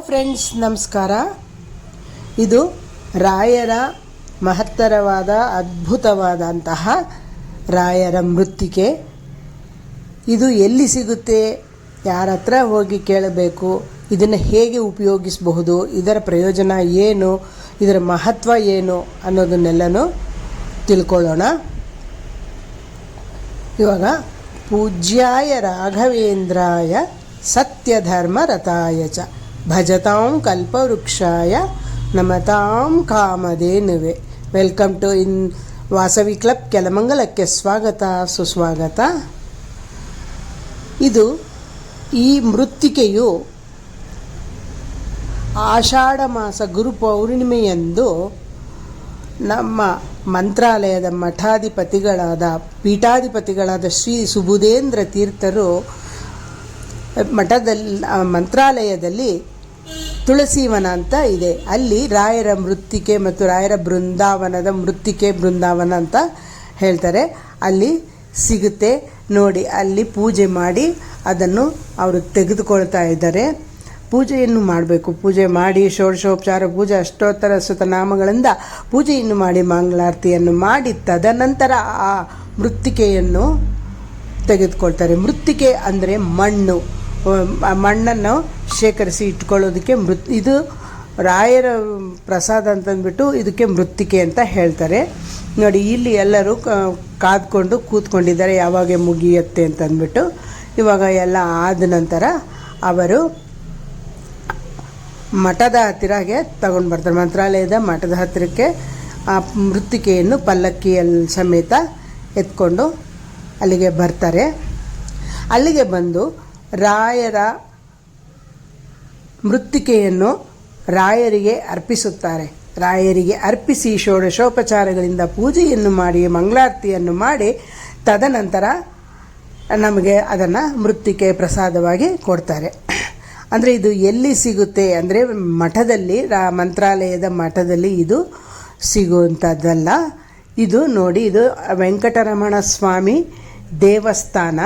Friends ನಮಸ್ಕಾರ ಇದು ರಾಯರ ಮಹತ್ತರವಾದ, ಅದ್ಭುತವಾದಂತಹ ರಾಯರ ಮೃತ್ತಿಕೆ. ಇದು ಎಲ್ಲಿ ಸಿಗುತ್ತೆ? ಯಾರ ಹತ್ರ ಹೋಗಿ ಕೇಳಬೇಕು? ಇದನ್ನು ಹೇಗೆ ಉಪಯೋಗಿಸಬಹುದು? ಇದರ ಪ್ರಯೋಜನ ಏನು? ಇದರ ಮಹತ್ವ ಏನು ಅನ್ನೋದನ್ನೆಲ್ಲನೂ ತಿಳ್ಕೊಳ್ಳೋಣ. ಇವಾಗ, ಪೂಜ್ಯಾಯ ರಾಘವೇಂದ್ರಾಯ ಸತ್ಯಧರ್ಮ ರಥಾಯ ಚ ಭಜತಾಂ ಕಲ್ಪವೃಕ್ಷಾಯ ನಮತಾಂ ಕಾಮಧೇನುವೆ. Welcome to in Vasavi club ಕೆಲಮಂಗಲಕ್ಕೆ ಸ್ವಾಗತ, ಸುಸ್ವಾಗತ. ಇದು ಈ ಮೃತ್ತಿಕೆಯು ಆಷಾಢ ಮಾಸ ಗುರು ಪೌರ್ಣಿಮೆಯಂದು ನಮ್ಮ ಮಂತ್ರಾಲಯದ ಮಠಾಧಿಪತಿಗಳಾದ, ಪೀಠಾಧಿಪತಿಗಳಾದ ಶ್ರೀ ಸುಬುಧೇಂದ್ರ ತೀರ್ಥರು ಮಠದಲ್ಲಿ ಮಂತ್ರಾಲಯದಲ್ಲಿ ತುಳಸೀವನ ಅಂತ ಇದೆ. ಅಲ್ಲಿ ರಾಯರ ಮೃತ್ತಿಕೆ ಮತ್ತು ರಾಯರ ಬೃಂದಾವನದ ಮೃತ್ತಿಕೆ, ಬೃಂದಾವನ ಅಂತ ಹೇಳ್ತಾರೆ. ಅಲ್ಲಿ ಸಿಗುತ್ತೆ. ನೋಡಿ, ಅಲ್ಲಿ ಪೂಜೆ ಮಾಡಿ ಅದನ್ನು ಅವರು ತೆಗೆದುಕೊಳ್ತಾ ಇದ್ದಾರೆ. ಪೂಜೆಯನ್ನು ಮಾಡಬೇಕು. ಪೂಜೆ ಮಾಡಿ, ಷೋಡಶೋಪಚಾರ, ಪೂಜೆ, ಅಷ್ಟೋತ್ತರ ಸುತನಾಮಗಳಿಂದ ಪೂಜೆಯನ್ನು ಮಾಡಿ ಮಂಗಳಾರತಿಯನ್ನು ಮಾಡಿ, ತದನಂತರ ಆ ಮೃತ್ತಿಕೆಯನ್ನು ತೆಗೆದುಕೊಳ್ತಾರೆ. ಮೃತ್ತಿಕೆ ಅಂದರೆ ಮಣ್ಣು. ಮಣ್ಣನ್ನು ಶೇಖರಿಸಿ ಇಟ್ಕೊಳ್ಳೋದಕ್ಕೆ ಮೃತ್ ಇದು ರಾಯರ ಪ್ರಸಾದ ಅಂತಂದ್ಬಿಟ್ಟು ಇದಕ್ಕೆ ಮೃತ್ತಿಕೆ ಅಂತ ಹೇಳ್ತಾರೆ. ನೋಡಿ, ಇಲ್ಲಿ ಎಲ್ಲರೂ ಕಾದ್ಕೊಂಡು ಕೂತ್ಕೊಂಡಿದ್ದಾರೆ, ಯಾವಾಗ ಮುಗಿಯುತ್ತೆ ಅಂತಂದ್ಬಿಟ್ಟು. ಇವಾಗ ಎಲ್ಲ ಆದ ನಂತರ ಅವರು ಮಠದ ಹತ್ತಿರಗೆ ತಗೊಂಡು ಬರ್ತಾರೆ. ಮಂತ್ರಾಲಯದ ಮಠದ ಹತ್ತಿರಕ್ಕೆ ಆ ಮೃತ್ತಿಕೆಯನ್ನು ಪಲ್ಲಕ್ಕಿಯಲ್ಲಿ ಸಮೇತ ಎತ್ಕೊಂಡು ಅಲ್ಲಿಗೆ ಬರ್ತಾರೆ. ಅಲ್ಲಿಗೆ ಬಂದು ರಾಯರ ಮೃತ್ತಿಕೆಯನ್ನು ರಾಯರಿಗೆ ಅರ್ಪಿಸುತ್ತಾರೆ. ರಾಯರಿಗೆ ಅರ್ಪಿಸಿ ಷೋಡಶೋಪಚಾರಗಳಿಂದ ಪೂಜೆಯನ್ನು ಮಾಡಿ, ಮಂಗಳಾರತಿಯನ್ನು ಮಾಡಿ, ತದನಂತರ ನಮಗೆ ಅದನ್ನು ಮೃತ್ತಿಕೆ ಪ್ರಸಾದವಾಗಿ ಕೊಡ್ತಾರೆ. ಅಂದರೆ ಇದು ಎಲ್ಲಿ ಸಿಗುತ್ತೆ ಅಂದರೆ ಮಠದಲ್ಲಿ, ರಾ ಮಂತ್ರಾಲಯದ ಮಠದಲ್ಲಿ ಇದು ಸಿಗುವಂಥದ್ದಲ್ಲ ಇದು ನೋಡಿ, ಇದು ವೆಂಕಟರಮಣ ಸ್ವಾಮಿ ದೇವಸ್ಥಾನ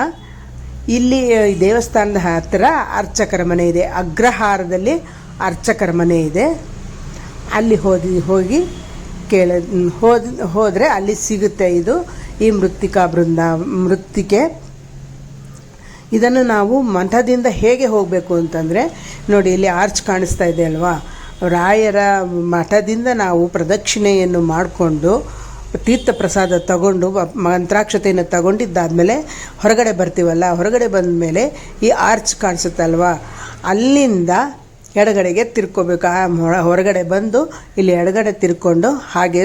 ಇಲ್ಲಿ ದೇವಸ್ಥಾನದ ಹತ್ತಿರ ಅರ್ಚಕರ ಮನೆ ಇದೆ. ಅಗ್ರಹಾರದಲ್ಲಿ ಅರ್ಚಕರ ಮನೆ ಇದೆ. ಅಲ್ಲಿ ಹೋದಿ ಹೋಗಿ ಕೇಳ, ಹೋದ, ಹೋದರೆ ಅಲ್ಲಿ ಸಿಗುತ್ತೆ ಇದು, ಈ ಮೃತ್ತಿಕಾ ಬೃಂದ, ಮೃತ್ತಿಕೆ. ಇದನ್ನು ನಾವು ಮಠದಿಂದ ಹೇಗೆ ಹೋಗಬೇಕು ಅಂತಂದರೆ, ನೋಡಿ, ಇಲ್ಲಿ ಆರ್ಚ್ ಕಾಣಿಸ್ತಾ ಇದೆ ಅಲ್ವಾ? ರಾಯರ ಮಠದಿಂದ ನಾವು ಪ್ರದಕ್ಷಿಣೆಯನ್ನು ಮಾಡಿಕೊಂಡು ತೀರ್ಥ ಪ್ರಸಾದ ತಗೊಂಡು ಮಂತ್ರಾಕ್ಷತೆಯನ್ನು ತಗೊಂಡಿದ್ದಾದಮೇಲೆ ಹೊರಗಡೆ ಬರ್ತೀವಲ್ಲ, ಹೊರಗಡೆ ಬಂದ ಮೇಲೆ ಈ ಆರ್ಚ್ ಕಾಣಿಸುತ್ತಲ್ವಾ, ಅಲ್ಲಿಂದ ಎಡಗಡೆಗೆ ತಿರ್ಕೋಬೇಕು. ಆ ಹೊರಗಡೆ ಬಂದು ಇಲ್ಲಿ ಎಡಗಡೆ ತಿರ್ಕೊಂಡು ಹಾಗೆ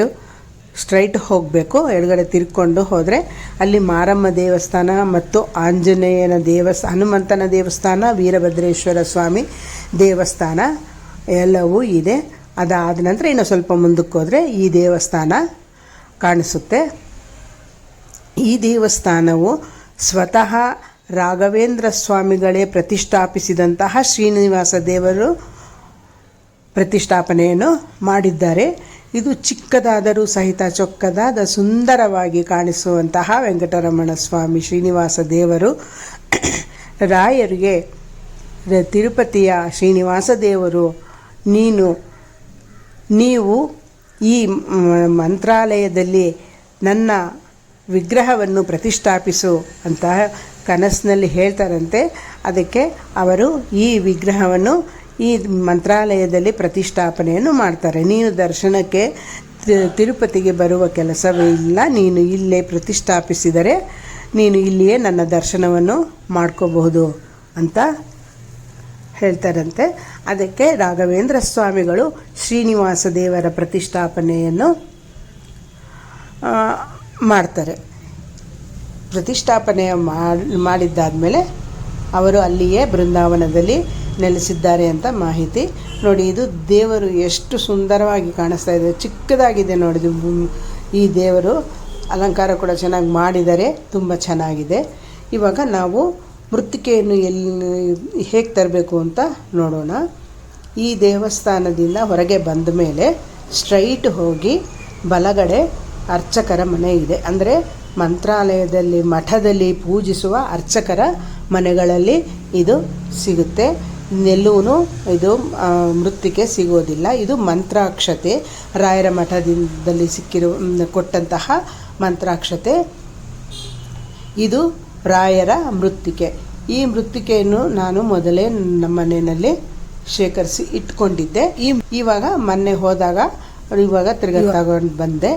ಸ್ಟ್ರೈಟ್ ಹೋಗಬೇಕು. ಎಡಗಡೆ ತಿರ್ಕೊಂಡು ಹೋದರೆ ಅಲ್ಲಿ ಮಾರಮ್ಮ ದೇವಸ್ಥಾನ ಮತ್ತು ಆಂಜನೇಯನ ದೇವಸ್ಥಾನ ಹನುಮಂತನ ದೇವಸ್ಥಾನ, ವೀರಭದ್ರೇಶ್ವರ ಸ್ವಾಮಿ ದೇವಸ್ಥಾನ ಎಲ್ಲವೂ ಇದೆ. ಅದಾದ ನಂತರ ಇನ್ನೂ ಸ್ವಲ್ಪ ಮುಂದಕ್ಕೆ ಹೋದರೆ ಈ ದೇವಸ್ಥಾನ ಕಾಣಿಸುತ್ತೆ. ಈ ದೇವಸ್ಥಾನವು ಸ್ವತಃ ರಾಘವೇಂದ್ರ ಸ್ವಾಮಿಗಳೇ ಪ್ರತಿಷ್ಠಾಪಿಸಿದಂತಹ ಶ್ರೀನಿವಾಸ ದೇವರು ಪ್ರತಿಷ್ಠಾಪನೆಯನ್ನು ಮಾಡಿದ್ದಾರೆ. ಇದು ಚಿಕ್ಕದಾದರೂ ಸಹಿತ ಚೊಕ್ಕದಾದ ಸುಂದರವಾಗಿ ಕಾಣಿಸುವಂತಹ ವೆಂಕಟರಮಣ ಸ್ವಾಮಿ ಶ್ರೀನಿವಾಸ ದೇವರು. ರಾಯರಿಗೆ ತಿರುಪತಿಯ ಶ್ರೀನಿವಾಸ ದೇವರು, ನೀನು, ನೀವು ಈ ಮಂತ್ರಾಲಯದಲ್ಲಿ ನನ್ನ ವಿಗ್ರಹವನ್ನು ಪ್ರತಿಷ್ಠಾಪಿಸು ಅಂತ ಕನಸಿನಲ್ಲಿ ಹೇಳ್ತಾರಂತೆ. ಅದಕ್ಕೆ ಅವರು ಈ ವಿಗ್ರಹವನ್ನು ಈ ಮಂತ್ರಾಲಯದಲ್ಲಿ ಪ್ರತಿಷ್ಠಾಪನೆಯನ್ನು ಮಾಡ್ತಾರೆ. ನೀನು ದರ್ಶನಕ್ಕೆ ತಿರುಪತಿಗೆ ಬರುವ ಕೆಲಸವೇ ಇಲ್ಲ. ನೀನು ಇಲ್ಲೇ ಪ್ರತಿಷ್ಠಾಪಿಸಿದರೆ ನೀನು ಇಲ್ಲಿಯೇ ನನ್ನ ದರ್ಶನವನ್ನು ಮಾಡ್ಕೋಬಹುದು ಅಂತ ಹೇಳ್ತಾರಂತೆ. ಅದಕ್ಕೆ ರಾಘವೇಂದ್ರ ಸ್ವಾಮಿಗಳು ಶ್ರೀನಿವಾಸ ದೇವರ ಪ್ರತಿಷ್ಠಾಪನೆಯನ್ನು ಮಾಡ್ತಾರೆ. ಪ್ರತಿಷ್ಠಾಪನೆ ಮಾಡಿ, ಮಾಡಿದ್ದಾದಮೇಲೆ ಅವರು ಅಲ್ಲಿಯೇ ಬೃಂದಾವನದಲ್ಲಿ ನೆಲೆಸಿದ್ದಾರೆ ಅಂತ ಮಾಹಿತಿ. ನೋಡಿ, ಇದು ದೇವರು ಎಷ್ಟು ಸುಂದರವಾಗಿ ಕಾಣಿಸ್ತಾ ಇದೆ. ಚಿಕ್ಕದಾಗಿದೆ ನೋಡಿದು ಈ ದೇವರು ಅಲಂಕಾರ ಕೂಡ ಚೆನ್ನಾಗಿ ಮಾಡಿದ್ದಾರೆ ತುಂಬ ಚೆನ್ನಾಗಿದೆ. ಇವಾಗ ನಾವು ಮೃತ್ತಿಕೆಯನ್ನು ಎಲ್ಲಿ ಹೇಗೆ ತರಬೇಕು ಅಂತ ನೋಡೋಣ. ಈ ದೇವಸ್ಥಾನದಿಂದ ಹೊರಗೆ ಬಂದ ಮೇಲೆ ಸ್ಟ್ರೈಟ್ ಹೋಗಿ ಬಲಗಡೆ ಅರ್ಚಕರ ಮನೆ ಇದೆ. ಅಂದರೆ ಮಂತ್ರಾಲಯದಲ್ಲಿ, ಮಠದಲ್ಲಿ ಪೂಜಿಸುವ ಅರ್ಚಕರ ಮನೆಗಳಲ್ಲಿ ಇದು ಸಿಗುತ್ತೆ. ನೆಲ್ಲೂ ಇದು ಮೃತ್ತಿಕೆ ಸಿಗೋದಿಲ್ಲ. ಇದು ಮಂತ್ರಾಕ್ಷತೆ. ರಾಯರ ಮಠದಿಂದಲೇ ಸಿಕ್ಕಿರುವ, ಕೊಟ್ಟಂತಹ ಮಂತ್ರಾಕ್ಷತೆ. ಇದು ರಾಯರ ಮೃತ್ತಿಕೆ. ಈ ಮೃತ್ತಿಕೆಯನ್ನು ನಾನು ಮೊದಲೇ ನಮ್ಮ ಮನೆಯಲ್ಲಿ ಶೇಖರಿಸಿ ಇಟ್ಕೊಂಡಿದ್ದೆ. ಈ ಇವಾಗ ಮೊನ್ನೆ ಹೋದಾಗ ಇವಾಗ ತಿರ್ಗಾ ತಗೊಂಡು ಬಂದೆ.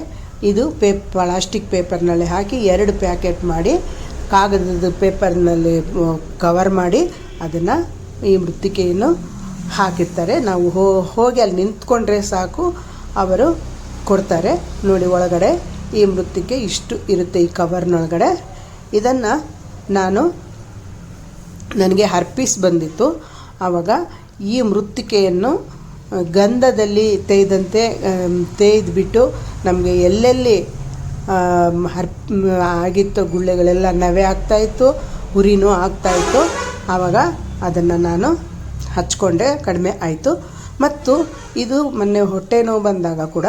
ಇದು ಪೇಪ್ ಪ್ಲಾಸ್ಟಿಕ್ ಪೇಪರ್ನಲ್ಲಿ ಹಾಕಿ ಎರಡು ಪ್ಯಾಕೆಟ್ ಮಾಡಿ ಕಾಗದದ ಪೇಪರ್ನಲ್ಲಿ ಕವರ್ ಮಾಡಿ ಅದನ್ನು ಈ ಮೃತ್ತಿಕೆಯನ್ನು ಹಾಕಿರ್ತಾರೆ. ನಾವು ಹೋ ಹೋಗಿ ಅಲ್ಲಿ ನಿಂತ್ಕೊಂಡ್ರೆ ಸಾಕು ಅವರು ಕೊಡ್ತಾರೆ. ನೋಡಿ ಒಳಗಡೆ ಈ ಮೃತ್ತಿಕೆ ಇಷ್ಟು ಇರುತ್ತೆ ಈ ಕವರ್ನೊಳಗಡೆ. ಇದನ್ನು ನಾನು ನನಗೆ ಹರ್ಪಿಸ್ ಬಂದಿತ್ತು. ಆವಾಗ ಈ ಮೃತ್ತಿಕೆಯನ್ನು ಗಂಧದಲ್ಲಿ ತೇಯ್ದಂತೆ ತೇಯ್ದುಬಿಟ್ಟು ನಮಗೆ ಎಲ್ಲೆಲ್ಲಿ ಹರ್ ಆಗಿತ್ತು ಗುಳ್ಳೆಗಳೆಲ್ಲ ನವೆ ಆಗ್ತಾಯಿತ್ತು ಉರಿನೂ ಆಗ್ತಾಯಿತ್ತು ಆವಾಗ ಅದನ್ನು ನಾನು ಹಚ್ಕೊಂಡೆ, ಕಡಿಮೆ ಆಯಿತು. ಮತ್ತು ಇದು ಮೊನ್ನೆ ಹೊಟ್ಟೆ ನೋವು ಬಂದಾಗ ಕೂಡ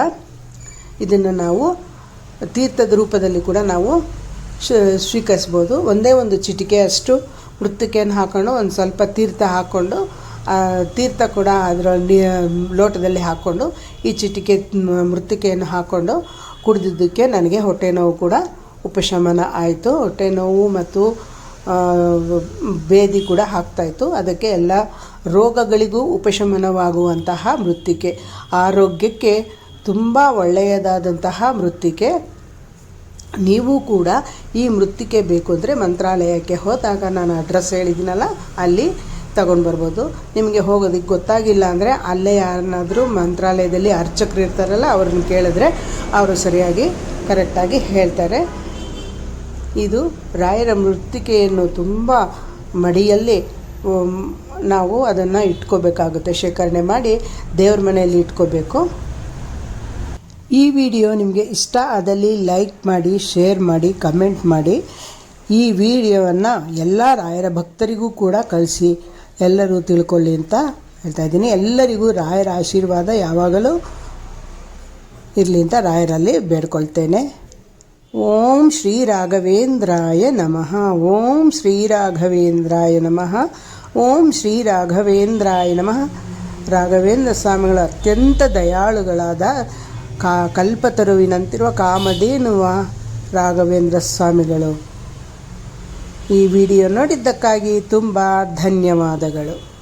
ಇದನ್ನು ನಾವು ತೀರ್ಥದ ರೂಪದಲ್ಲಿ ಕೂಡ ನಾವು ಸ್ವೀಕರಿಸ್ಬೋದು. ಒಂದೇ ಒಂದು ಚಿಟಿಕೆ ಅಷ್ಟು ಮೃತ್ತಿಕೆಯನ್ನು ಹಾಕ್ಕೊಂಡು ಒಂದು ಸ್ವಲ್ಪ ತೀರ್ಥ ಹಾಕ್ಕೊಂಡು ತೀರ್ಥ ಕೂಡ ಅದರ ಲೋಟದಲ್ಲಿ ಹಾಕ್ಕೊಂಡು ಈ ಚಿಟಿಕೆ ಮೃತ್ತಿಕೆಯನ್ನು ಹಾಕ್ಕೊಂಡು ಕುಡಿದಿದ್ದಕ್ಕೆ ನನಗೆ ಹೊಟ್ಟೆ ನೋವು ಕೂಡ ಉಪಶಮನ ಆಯಿತು. ಹೊಟ್ಟೆ ನೋವು ಮತ್ತು ಬೇದಿ ಕೂಡ ಹಾಕ್ತಾಯಿತ್ತು ಅದಕ್ಕೆ ಎಲ್ಲ ರೋಗಗಳಿಗೂ ಉಪಶಮನವಾಗುವಂತಹ ಮೃತ್ತಿಕೆ. ಆರೋಗ್ಯಕ್ಕೆ ತುಂಬ ಒಳ್ಳೆಯದಾದಂತಹ ಮೃತ್ತಿಕೆ. ನೀವು ಕೂಡ ಈ ಮೃತ್ತಿಕೆ ಬೇಕು ಅಂದರೆ ಮಂತ್ರಾಲಯಕ್ಕೆ ಹೋದಾಗ ನಾನು ಅಡ್ರೆಸ್ ಹೇಳಿದ್ದೀನಲ್ಲ, ಅಲ್ಲಿ ತಗೊಂಡು ಬರ್ಬೋದು. ನಿಮಗೆ ಹೋಗೋದಕ್ಕೆ ಗೊತ್ತಾಗಿಲ್ಲ ಅಂದರೆ ಅಲ್ಲೇ ಯಾರನ್ನಾದರೂ ಮಂತ್ರಾಲಯದಲ್ಲಿ ಅರ್ಚಕರು ಇರ್ತಾರಲ್ಲ, ಅವ್ರನ್ನ ಕೇಳಿದ್ರೆ ಅವರು ಸರಿಯಾಗಿ ಕರೆಕ್ಟಾಗಿ ಹೇಳ್ತಾರೆ. ಇದು ರಾಯರ ಮೃತ್ತಿಕೆಯನ್ನು ತುಂಬ ಮಡಿಯಲ್ಲಿ ನಾವು ಅದನ್ನು ಇಟ್ಕೋಬೇಕಾಗುತ್ತೆ. ಶೇಖರಣೆ ಮಾಡಿ ದೇವ್ರ ಮನೆಯಲ್ಲಿ ಇಟ್ಕೋಬೇಕು. ಈ ವಿಡಿಯೋ ನಿಮಗೆ ಇಷ್ಟ ಆದಲ್ಲಿ ಲೈಕ್ ಮಾಡಿ, ಶೇರ್ ಮಾಡಿ, ಕಮೆಂಟ್ ಮಾಡಿ. ಈ ವಿಡಿಯೋವನ್ನು ಎಲ್ಲ ರಾಯರ ಭಕ್ತರಿಗೂ ಕೂಡ ಕಳಿಸಿ. ಎಲ್ಲರೂ ತಿಳ್ಕೊಳ್ಳಿ ಅಂತ ಹೇಳ್ತಾ ಇದ್ದೀನಿ. ಎಲ್ಲರಿಗೂ ರಾಯರ ಆಶೀರ್ವಾದ ಯಾವಾಗಲೂ ಇರಲಿ ಅಂತ ರಾಯರಲ್ಲಿ ಬೇಡ್ಕೊಳ್ತೇನೆ. ಓಂ ಶ್ರೀ ರಾಘವೇಂದ್ರಾಯ ನಮಃ. ಓಂ ಶ್ರೀ ರಾಘವೇಂದ್ರಾಯ ನಮಃ. ಓಂ ಶ್ರೀ ರಾಘವೇಂದ್ರಾಯ ನಮಃ. ರಾಘವೇಂದ್ರ ಸ್ವಾಮಿಗಳು ಅತ್ಯಂತ ದಯಾಳುಗಳಾದ ಕಾ ಕಲ್ಪತರುವಿನಂತಿರುವ ಕಾಮಧೇನುವ ರಾಘವೇಂದ್ರ ಸ್ವಾಮಿಗಳು. ಈ ವಿಡಿಯೋ ನೋಡಿದ್ದಕ್ಕಾಗಿ ತುಂಬ ಧನ್ಯವಾದಗಳು.